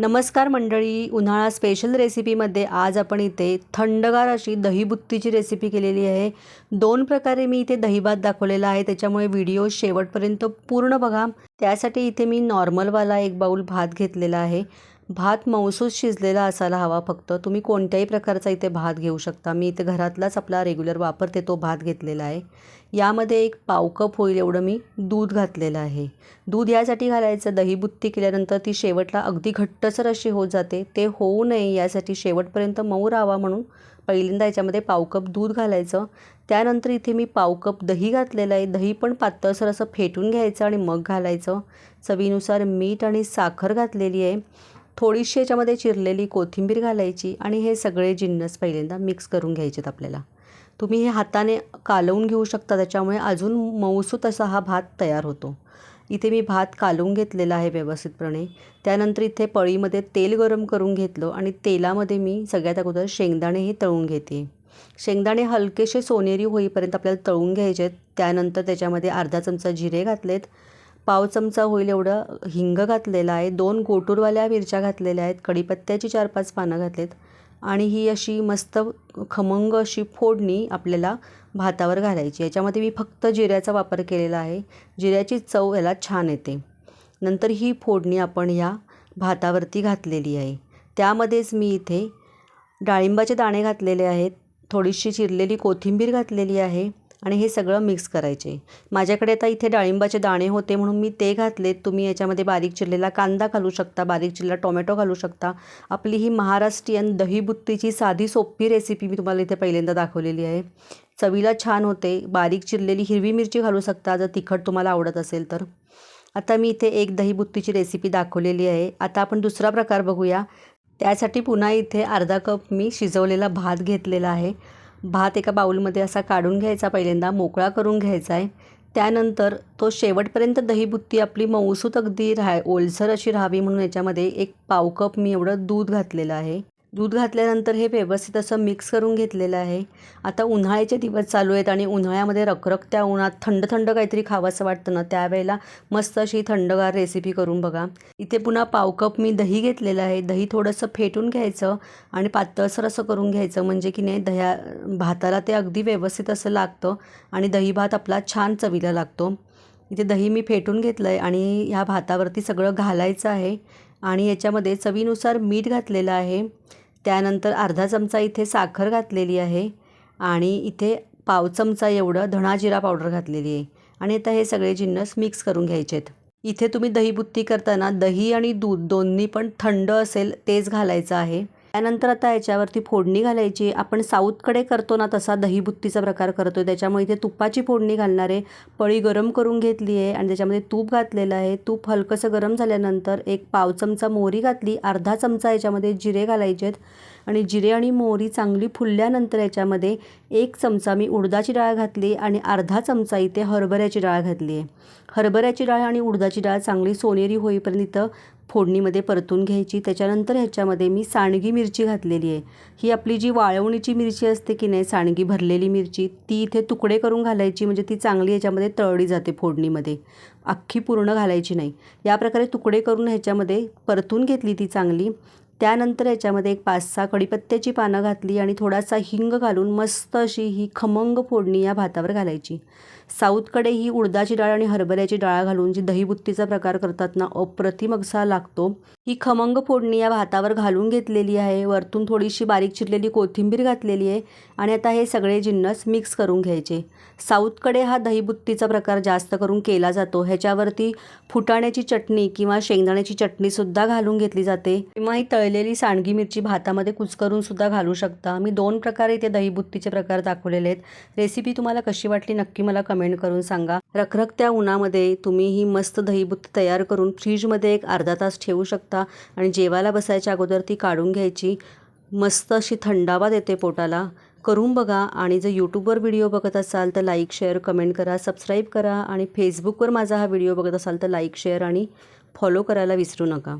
नमस्कार मंडळी उन्हाळा स्पेशल रेसिपीमध्ये आज आपण इथे थंडगार अशी दहीबुत्तीची रेसिपी केलेली आहे. दोन प्रकारे मी इथे दहीभात दाखवलेला आहे त्याच्यामुळे व्हिडिओ शेवटपर्यंत पूर्ण बघा. त्यासाठी इथे मी नॉर्मलवाला एक बाऊल भात घेतलेला आहे. भात मऊसूस शिजलेला असायला हवा फक्त. तुम्ही कोणत्याही प्रकारचा इथे भात घेऊ शकता. मी इथे घरातलाच आपला रेग्युलर वापरते तो भात घेतलेला आहे. यामध्ये एक पाव कप होईल एवढं मी दूध घातलेलं आहे. दूध यासाठी घालायचं दहीबुत्ती केल्यानंतर ती शेवटला अगदी घट्टसर अशी होत जाते. ते होऊ नये यासाठी शेवटपर्यंत मऊ राहावा म्हणून पहिल्यांदा याच्यामध्ये पाव कप दूध घालायचं. त्यानंतर इथे मी पाव कप दही घातलेलं आहे. दही पण पातळसर असं फेटून घ्यायचं आणि मग घालायचं. चवीनुसार मीठ आणि साखर घातलेली आहे. थोडीशी याच्यामध्ये चिरलेली कोथिंबीर घालायची आणि हे सगळे जिन्नस पहिल्यांदा मिक्स करून घ्यायचेत आपल्याला. तुम्ही हे हाताने कालवून घेऊ शकता त्याच्यामुळे अजून मऊसूत असा हा भात तयार होतो. इथे मी भात कालवून घेतलेला आहे व्यवस्थितपणे. त्यानंतर इथे पळीमध्ये तेल गरम करून घेतलं आणि तेलामध्ये मी सगळ्यात अगोदर शेंगदाणे हे तळून घेते. शेंगदाणे हलकेसे सोनेरी होईपर्यंत आपल्याला तळून घ्यायचे आहेत. त्यानंतर त्याच्यामध्ये अर्धा चमचा जिरे घातलेत. पाव चमचा होईल एवढं हिंग घातलेलं आहे दोन गोटूरवाल्या मिरच्या घातलेल्या आहेत कढीपत्त्याची चार पाच पानं घातलेत आणि ही अशी मस्त खमंग अशी फोडणी आपल्याला भातावर घालायची याच्यामध्ये मी फक्त जिऱ्याचा वापर केलेला आहे. जिऱ्याची चव याला छान येते. नंतर ही फोडणी आपण ह्या भातावरती घातलेली आहे. त्यामध्येच मी इथे डाळिंबाचे दाणे घातलेले आहेत. थोडीशी चिरलेली कोथिंबीर घातलेली आहे. आणि हे सगळं मिक्स करायचे. माझ्याकडे आता इथे डाळिंबाचे दाणे होते म्हणून मी ते घातलेत. तुम्ही याच्यामध्ये बारीक चिरलेला कांदा घालू शकता बारीक चिरलेला टोमॅटो घालू शकता. आपली ही महाराष्ट्रीयन दहीबुत्तीची साधी सोपी रेसिपी मी तुम्हाला इथे पहिल्यांदा दाखवलेली आहे. चवीला छान होते. बारीक चिरलेली हिरवी मिरची घालू शकता जर तिखट तुम्हाला आवडत असेल तर. आता मी इथे एक दहीबुत्तीची रेसिपी दाखवलेली आहे. आता आपण दुसरा प्रकार बघूया. त्यासाठी पुन्हा इथे अर्धा कप मी शिजवलेला भात घेतलेला आहे. भात एका बाऊलमध्ये असा काढून घ्यायचा पहिल्यांदा मोकळा करून घ्यायचा आहे त्यानंतर तो शेवटपर्यंत दहीबुत्ती आपली मऊसूत अगदी राहा ओलसर अशी राहावी म्हणून याच्यामध्ये एक पाव कप मी एवढं दूध घातलेलं आहे. दूध घातल्यानंतर हे व्यवस्थित असं मिक्स करून घेतलेलं आहे. आता उन्हाळ्याचे दिवस चालू आहेत आणि उन्हाळ्यामध्ये रखरखत्या उन्हात थंड थंड काहीतरी खावंसं वाटतं ना त्यावेळेला मस्त अशी थंडगार रेसिपी करून बघा. इथे पुन्हा पाव कप मी दही घेतलेलं आहे. दही थोडंसं फेटून घ्यायचं आणि पातळसर असं करून घ्यायचं म्हणजे की नाही दह्या भाताला ते अगदी व्यवस्थित असं लागतं आणि दही भात आपला छान चवीला लागतो. इथे दही मी फेटून घेतलं आहे आणि ह्या भातावरती सगळं घालायचं आहे आणि याच्यामध्ये चवीनुसार मीठ घातलेलं आहे. त्यानंतर अर्धा चमचा इथे साखर घातलेली आहे आणि इथे पाव चमचा एवढं धणाजिरा पावडर घातलेली आहे. आणि आता हे सगळे जिन्नस मिक्स करून घ्यायचे आहेत. इथे तुम्ही दहीबुत्ती करताना दही आणि दूध दोन्ही पण थंड असेल तेच घालायचं आहे. त्यानंतर आता याच्यावरती फोडणी घालायची. आपण साऊथकडे करतो ना तसा दहीबुत्तीचा प्रकार करतो त्याच्यामुळे इथे तुपाची फोडणी घालणार आहे पळी गरम करून घेतली आहे आणि त्याच्यामध्ये तूप घातलेलं आहे. तूप हलकंसं गरम झाल्यानंतर एक पाव चमचा मोहरी घातली. अर्धा चमचा याच्यामध्ये जिरे घालायचे आहेत. आणि जिरे आणि मोहरी चांगली फुलल्यानंतर याच्यामध्ये एक चमचा मी उडदाची डाळ घातली आणि अर्धा चमचा इथे हरभऱ्याची डाळ घातली आहे. हरभऱ्याची डाळ आणि उडदाची डाळ चांगली सोनेरी होईपर्यंत इथं फोडणीमध्ये परतून घ्यायची. त्याच्यानंतर ह्याच्यामध्ये मी सांडगी मिरची घातलेली आहे. ही आपली जी वाळवणीची मिरची असते की नाही सांडगी भरलेली मिरची ती इथे तुकडे करून घालायची म्हणजे ती चांगली ह्याच्यामध्ये तळली जाते फोडणीमध्ये. अख्खी पूर्ण घालायची नाही. या प्रकारे तुकडे करून ह्याच्यामध्ये परतून घेतली ती चांगली. त्यानंतर याच्यामध्ये एक पाच सहा कडीपत्त्याची पानं घातली आणि थोडासा हिंग घालून मस्त अशी ही खमंग फोडणी या भातावर घालायची. साऊथकडे ही उडदाची डाळ आणि हरभऱ्याची डाळ घालून जी दहीबुत्तीचा प्रकार करतात ना अप्रतिम असा लागतो. ही खमंग फोडणी या भातावर घालून घेतलेली आहे. वरतून थोडीशी बारीक चिरलेली कोथिंबीर घातलेली आहे आणि आता हे सगळे जिन्नस मिक्स करून घ्यायचे. साऊथकडे हा दहीबुत्तीचा प्रकार जास्त करून केला जातो. ह्याच्यावरती फुटाण्याची चटणी किंवा शेंगदाण्याची चटणीसुद्धा घालून घेतली जाते. किंवा ही तळ तळलेली सांडगी मिरची भातामध्ये कुचकरून सुद्धा घालू शकता. मी दोन प्रकारे इथे दहीबुत्तीचे प्रकार दाखवलेले आहेत. रेसिपी तुम्हाला कशी वाटली नक्की मला कमेंट करून सांगा. रखरखत्या उन्हामध्ये तुम्ही ही मस्त दहीबुत्ती तयार करून फ्रीजमध्ये एक अर्धा तास ठेवू शकता आणि जेवायला बसायच्या अगोदर ती काढून घ्यायची. मस्त अशी थंडावा देते पोटाला. करून बघा आणि जर यूट्यूबवर व्हिडिओ बघत असाल तर लाईक शेअर कमेंट करा सबस्क्राईब करा आणि फेसबुकवर माझा हा व्हिडिओ बघत असाल तर लाईक शेअर आणि फॉलो करायला विसरू नका.